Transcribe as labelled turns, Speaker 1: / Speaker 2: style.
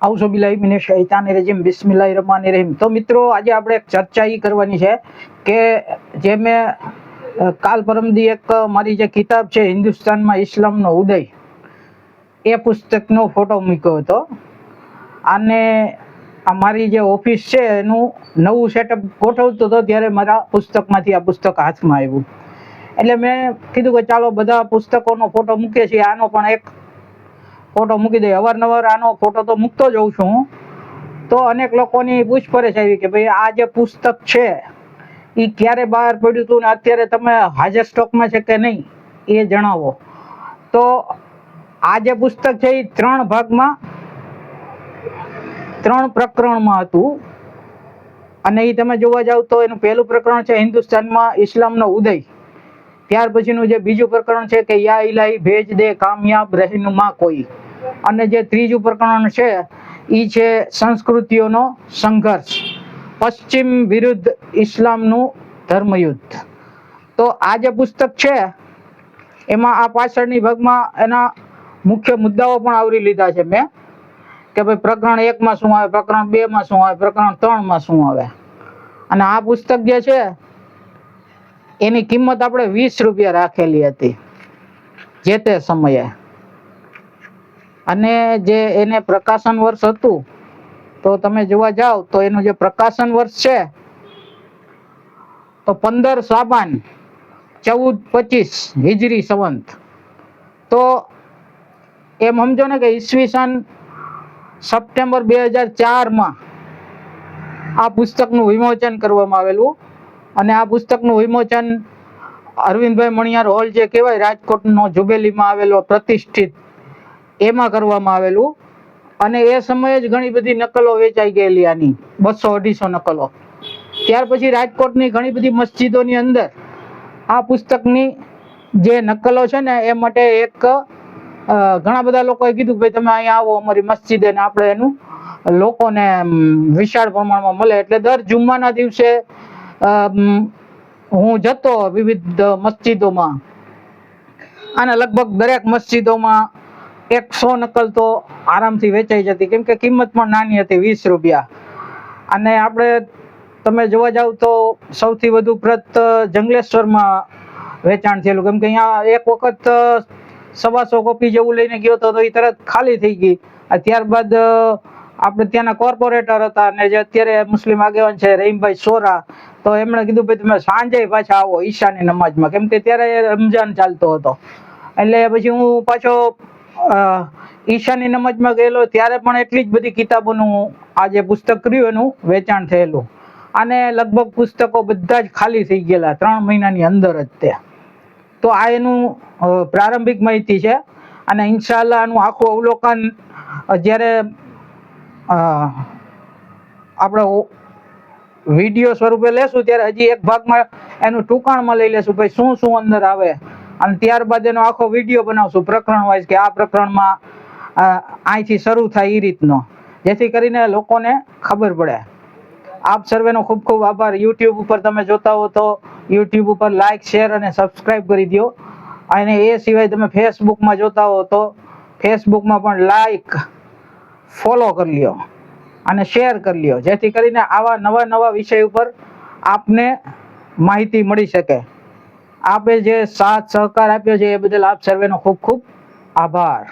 Speaker 1: આવસો બિલાઈ મિને શૈતાની રજીમ, બિસ્મિલ્લાહ રહમાની રહીમ. તો મિત્રો, આજે આપણે ચર્ચા એ કરવાની છે કે જે મેં કાલ પરમદી એક મારી જે કિતાબ છે, હિન્દુસ્તાનમાં ઇસ્લામનો ઉદય, એ પુસ્તકનો ફોટો મૂક્યો હતો. અને આ મારી જે ઓફિસ છે, એનું નવું સેટઅપ ગોઠવતો હતો, ત્યારે મારા પુસ્તકમાંથી આ પુસ્તક હાથમાં આવ્યું. એટલે મેં કીધું કે ચાલો બધા પુસ્તકોનો ફોટો મૂકીએ છીએ. આનો પણ એક ફોટો મૂકી દઈએ અવારનવાર આનો ફોટો તો મૂકતો જઉં છું તો અનેક લોકોની પૂછપરછ આવી કે ભાઈ, આ જે પુસ્તક છે એ ક્યારે બહાર પડ્યું હતું ને અત્યારે તમે હાજર સ્ટોકમાં છે કે નહીં? એ જણાવો. તો આ જે પુસ્તક છે એ ત્રણ ભાગમાં, ત્રણ પ્રકરણમાં હતું. અને એ તમે જોવા જાવ તો એનું પહેલું પ્રકરણ છે, હિન્દુસ્તાનમાં ઇસ્લામનો ઉદય. ત્યાર પછીનું જે બીજું પ્રકરણ છે કે યા ઇલાહી ભેજ દે, કામયાબ રહેનુમા કોઈ. અને જે ત્રીજું પ્રકરણ છે એ છે સંસ્કૃતિઓનો સંઘર્ષ. પશ્ચિમ વિરુદ્ધ ઇસ્લામનું ધર્મયુદ્ધ. તો આ જે પુસ્તક છે, એમાં આ પાછળની ભાગમાં એના મુખ્ય મુદ્દાઓ પણ આવરી લીધા છે મેં. કે ભાઈ પ્રકરણ એકમાં શું આવે, પ્રકરણ બેમાં શું આવે, પ્રકરણ ત્રણમાં શું આવે. અને આ પુસ્તક જે છે, એની કિંમત આપણે વીસ રૂપિયા રાખેલી હતી. જે તે સમયે. અને જે એને પ્રકાશન વર્ષ હતું, તો તમે જોવા જાવ, તો એનું જે પ્રકાશન વર્ષ છે, તો પંદર સાબાન ચૌદ પચીસ હિજરી સંવંત. તો એમ સમજો ને કે ઈસવીસન સપ્ટેમ્બર બે હજાર ચારમાં આ પુસ્તકનું વિમોચન કરવામાં આવેલું. અને આ પુસ્તકનું વિમોચન અરવિંદભાઈ મણિયાર હોલ જે કહેવાય, રાજકોટનો જુબેલીમાં આવેલો પ્રતિષ્ઠિત એમાં કરવામાં આવેલું. અને એ સમયે જ ઘણી બધી નકલો વેચાઈ ગયેલી આની, બસો અઢીસો નકલો. ત્યાર પછી રાજકોટની ઘણી બધી મસ્જિદોની અંદર આ પુસ્તકની જે નકલો છે ને, એ માટે એક ઘણા બધા લોકોએ કીધું ભાઈ તમે અહીંયા આવો, અમારી મસ્જિદે ને આપણે એનું લોકોને વિશાળ પ્રમાણમાં મળે. એટલે દર જુમ્માના દિવસે હું જતો વિવિધ મસ્જિદોમાં. અને લગભગ દરેક મસ્જિદોમાં એકસો નકલ તો આરામથી વેચાઈ જતી. કેમ કે કિંમત પણ નાની હતી, વીસ રૂપિયા. અને આપણે તમે જોવા જાવ તો સૌથી વધુ પ્રત જંગલેશ્વરમાં વેચાણ થયેલું. કેમ કે અહીંયા એક વખત સવાસો કોપી જેવું લઈને ગયો હતો તો એ તરત ખાલી થઈ ગઈ. ત્યારબાદ આપણે ત્યાંના કોર્પોરેટર હતા અને જે અત્યારે મુસ્લિમ આગેવાન છે, રહીમભાઈ સોરા, તો એમણે કીધું, ભાઈ, તમે સાંજે પાછા આવો ઈશાની નમાજમાં કેમ કે ત્યારે રમજાન ચાલતો હતો. એટલે પછી હું પાછો ઈશાની નમજમાં ગયેલો, ત્યારે પણ એટલી જ બધી કિતાબોનું આ જે પુસ્તક કર્યું, એનું વેચાણ થયેલું. અને લગભગ પુસ્તકો બધા જ ખાલી થઈ ગયેલા, ત્રણ મહિનાની અંદર જ તે. તો આ એનું પ્રારંભિક માહિતી છે. અને ઇન્શાલ્લાહ આનું આખું અવલોકન જ્યારે આપણે વીડિયો સ્વરૂપે લેશું, ત્યારે હજી એક ભાગમાં એનું ટૂંકાણમાં લઈ લેશું ભાઈ શું શું અંદર આવે. અને ત્યારબાદ એનો આખો વીડિયો બનાવશું પ્રકરણ વાઇઝ કે આ પ્રકરણમાં અહીંથી શરૂ થાય એ રીતનો. જેથી કરીને લોકોને ખબર પડે. આપ સર્વેનો ખૂબ ખૂબ આભાર. યુટ્યુબ ઉપર તમે જોતા હો તો યુટ્યુબ ઉપર લાઇક શેર અને સબસ્ક્રાઇબ કરી દો અને એ સિવાય તમે ફેસબુકમાં જોતા હો તો ફેસબુકમાં પણ લાઈક ફોલો કરી લ્યો અને શેર કરી લ્યો. જેથી કરીને આવા નવા નવા વિષય ઉપર આપને માહિતી મળી શકે. આપે જે સાથ સહકાર આપ્યો છે એ બદલ આપ સર્વેનો ખૂબ ખૂબ આભાર.